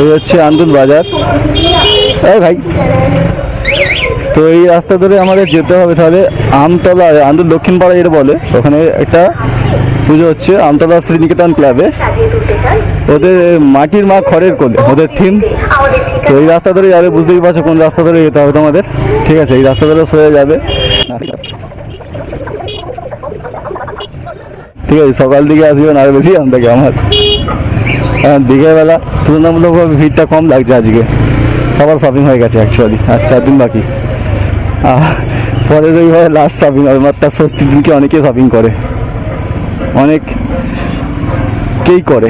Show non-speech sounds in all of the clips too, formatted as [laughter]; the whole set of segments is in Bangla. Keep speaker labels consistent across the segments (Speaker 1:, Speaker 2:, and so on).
Speaker 1: এই হচ্ছে আন্দুল বাজার। এই ভাই তো এই রাস্তা ধরে আমাদের যেতে হবে তাহলে আমতলা আন্দুল দক্ষিণ পাড়া যেটা বলে ওখানে একটা পুজো হচ্ছে আমতলা শ্রীনিকেতন ক্লাবে ওদের মাটির মা খড়ের কোলে ওদের থিম তো এই রাস্তা ধরে যাবে বুঝতেই পারছ কোন রাস্তা ধরে যেতে হবে তোমাদের। ঠিক আছে এই রাস্তা ধরে সোজা যাবে। ঠিক আছে সকাল দিকে আসবেন আর বেশি আন থাকে আমার। দিকের বেলা তুলনামূলকভাবে ভিড়টা কম লাগছে আজকে। সবার শপিং হয়ে গেছে অ্যাকচুয়ালি আর চার দিন বাকি পরে হয় লাস্ট শপিং হবে মাত্র ষষ্ঠীর দিনকে অনেকে শপিং করে। অনেক কেই করে?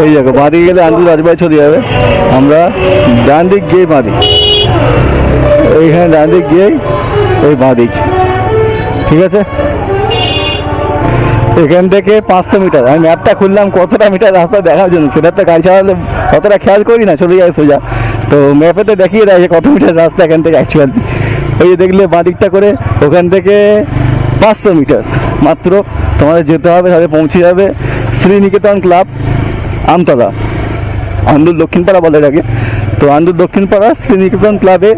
Speaker 1: ওই দেখো বাঁদিকে গেলে আন্দুল রাজবাড়ি চলে যাবে। আমরা ডান দিক গিয়ে বাঁদিক এইখানে ডান দিক গিয়েই ওই বাঁদিক ঠিক আছে? এখান থেকে পাঁচশো মিটার। আমি ম্যাপটা খুললাম কতটা মিটার রাস্তা দেখার জন্য। সেটা তো গাড়ি চালালে অতটা খেয়াল করি না চলে যায় সোজা। তো ম্যাপে তো দেখিয়ে দেয় যে কত মিটার রাস্তা এখান থেকে অ্যাকচুয়ালি ওই দেখলে বাঁদিকটা করে, ওখান থেকে পাঁচশো মিটার। মাত্র তোমাদের যেতে হবে, তাহলে পৌঁছে যাবে। শ্রীনিকেতন ক্লাব আমতলা আন্দুর দক্ষিণপাড়া বলে রাখে তো আন্দুর দক্ষিণপাড়া শ্রীনিকেতন ক্লাবে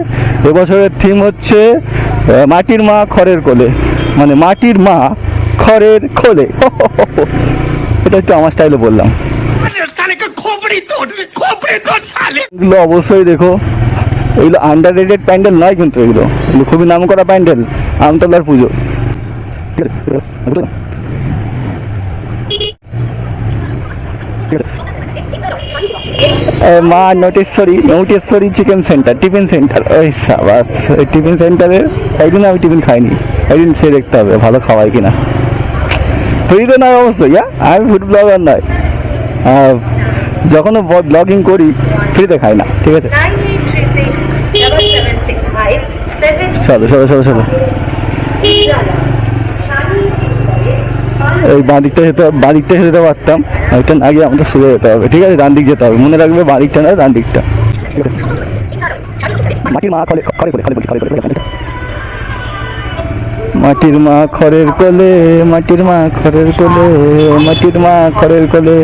Speaker 1: এবছরের থিম হচ্ছে মাটির মা খড়ের কোলে। মানে মাটির মা খড়ের খোলে [laughs] এটা একটু আমার স্টাইলে বললাম। এগুলো অবশ্যই দেখো। এগুলো আন্ডার রেটেড প্যান্ডেল নয় কিন্তু এগুলো। এগুলো খুবই নাম করা প্যান্ডেল আমতলার পুজো। মা Nateshwari Nateshwari chicken centre tiffin centre ওই ওই টিফিন সেন্টারে একদিন আমি টিফিন খাইনি। একদিন খেয়ে দেখতে হবে ভালো খাওয়াই কিনা। ফ্রিতে নয় অবশ্যই হ্যাঁ আমি ফুড ব্লগার নয়। যখনও ব্লগিং করি ফ্রিতে খাই না ঠিক আছে? চলো চলো চলো চলো। এই বাঁ দিকটা যেতে বাঁ দিকটা যেতে পারতাম। ওইটা না আমাদের সোজা যেতে হবে। ঠিক আছে, ডান দিক যেতে হবে। মনে রাখবে বাঁ দিকটা না, ডান দিকটা। মাটির মা খড়ে খড়ে করে খড়ে করে খড়ে করে মাটির মা খড়ের কোলে, মাটির মা খড়ের কোলে, মাটির মা খড়ের কোলে।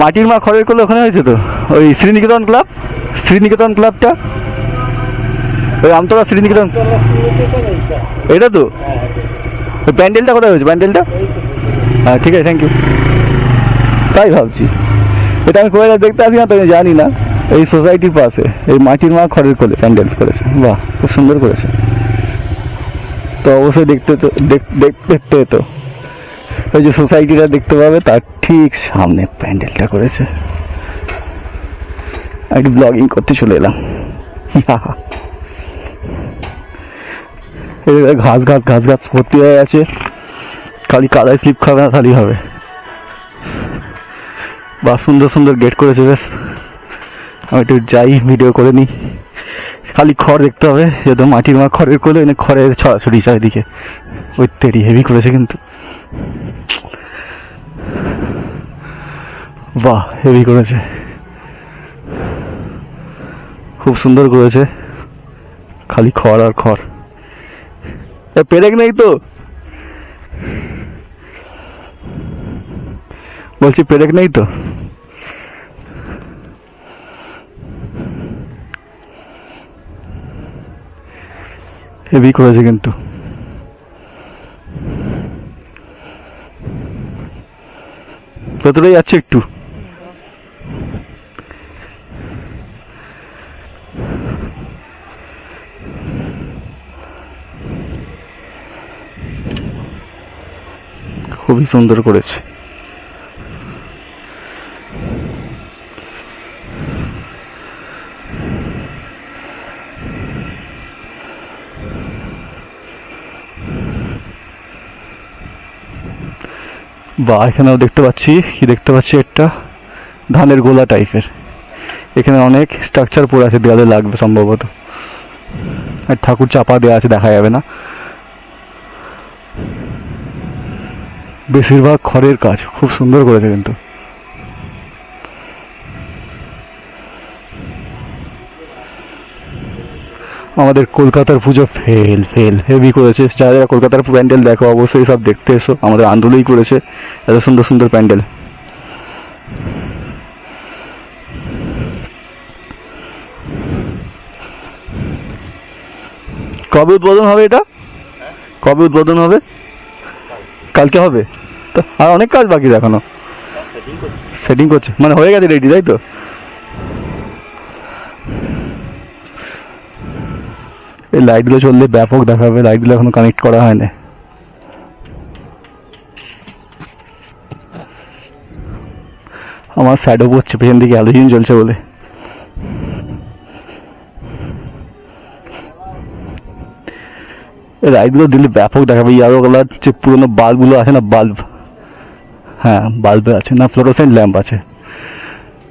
Speaker 1: মাটির মা খড়ের কোলে ওখানে হয়েছে তো? ওই শ্রীনিকেতন ক্লাব? শ্রীনিকেতন ক্লাবটা? ওই আমতলা শ্রীনিকেতন? এটা তো? ওই প্যান্ডেলটা কোথায় হয়েছে? প্যান্ডেলটা হ্যাঁ ঠিক আছে থ্যাংক ইউ তাই ভাবছি। এটা আমি কোথায় দেখতে আসি না তো আমি জানি না। এই সোসাইটির পাশে এই মাটির মা খড়ের কোলে প্যান্ডেল করেছে। বাহ, খুব সুন্দর করেছে। তো অবশ্যই দেখতে তো, দেখ- দেখ- দেখতে তো ওই যে সোসাইটিটা দেখতে পাবে, তার ঠিক সামনে প্যান্ডেলটা করেছে। একটু ব্লগিং করতে চলে এলাম। এই [laughs] ঘাস ঘাস ঘাস ঘাস ভর্তি হয়ে আছে খালি কাদায় স্লিপ খাবে না, খালি হবে। বা সুন্দর সুন্দর গেট করেছে বেশ আমি একটু যাই ভিডিও করে নিই। খালি খড় দেখতে হবে, যেহেতু মাটির মা খড়ের কোলে, এনে খড়ের ছড়াছড়ি চারিদিকে। ওই তেরি হেভি করেছে কিন্তু। বাহ হেভি করেছে। খুব সুন্দর করেছে। খালি খড় আর খড়। পেরেক নেই তো? বলছি পেরেক নেই তো? হেভি করেছে কিন্তু। ভেতরে যাচ্ছে একটু। খুবই সুন্দর করেছে। বা এখানেও দেখতে পাচ্ছি। কি দেখতে পাচ্ছি একটা? ধানের গোলা টাইপের। এখানে অনেক স্ট্রাকচার পড়ে আছে দেওয়ালে লাগবে সম্ভবত। আর ঠাকুর চাপা দেওয়া আছে, দেখা যাবে না। বেশিরভাগ খড়ের কাজ। খুব সুন্দর করেছে কিন্তু। আমাদের কলকাতার পুজো ফেল ফেল, হেভি করেছে। যারা যারা কলকাতার প্যান্ডেল দেখো, অবশ্যই সব দেখতে এসো। আমাদের আন্দোলনই করেছে। এত সুন্দর সুন্দর প্যান্ডেল। কবে উদ্বোধন হবে এটা? কবে উদ্বোধন হবে? কালকে হবে? তো আর অনেক কাজ বাকি দেখানো সেটিং করছে। মানে হয়ে গেছে রেডি তাই তো? এই লাইটগুলো চললে ব্যাপক দেখাবে। লাইটগুলো এখনও কানেক্ট করা হয়নি। আমার স্যাডও পড়ছে, পেছন দিকে অ্যালোজিন চলছে বলে। লাইটগুলো দিলে ব্যাপক দেখাবে। ইয়ারো কালার যে পুরোনো বাল্বগুলো আছে না, বাল্ব? হ্যাঁ বাল্ব আছে না, ফ্লোরোসেন্ট ল্যাম্প আছে।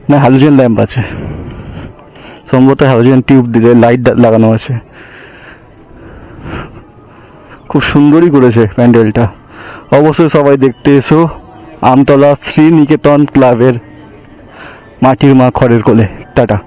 Speaker 1: না হ্যালোজেন ল্যাম্প আছে। সম্ভবত হ্যালোজেন টিউব দিলে লাইট লাগানো আছে। খুব সুন্দরই করেছে প্যান্ডেলটা। অবশ্যই সবাই দেখতে এসো। আমতলা শ্রীনিকেতন ক্লাবের মাটির মা খড়ের কোলে। টাটা।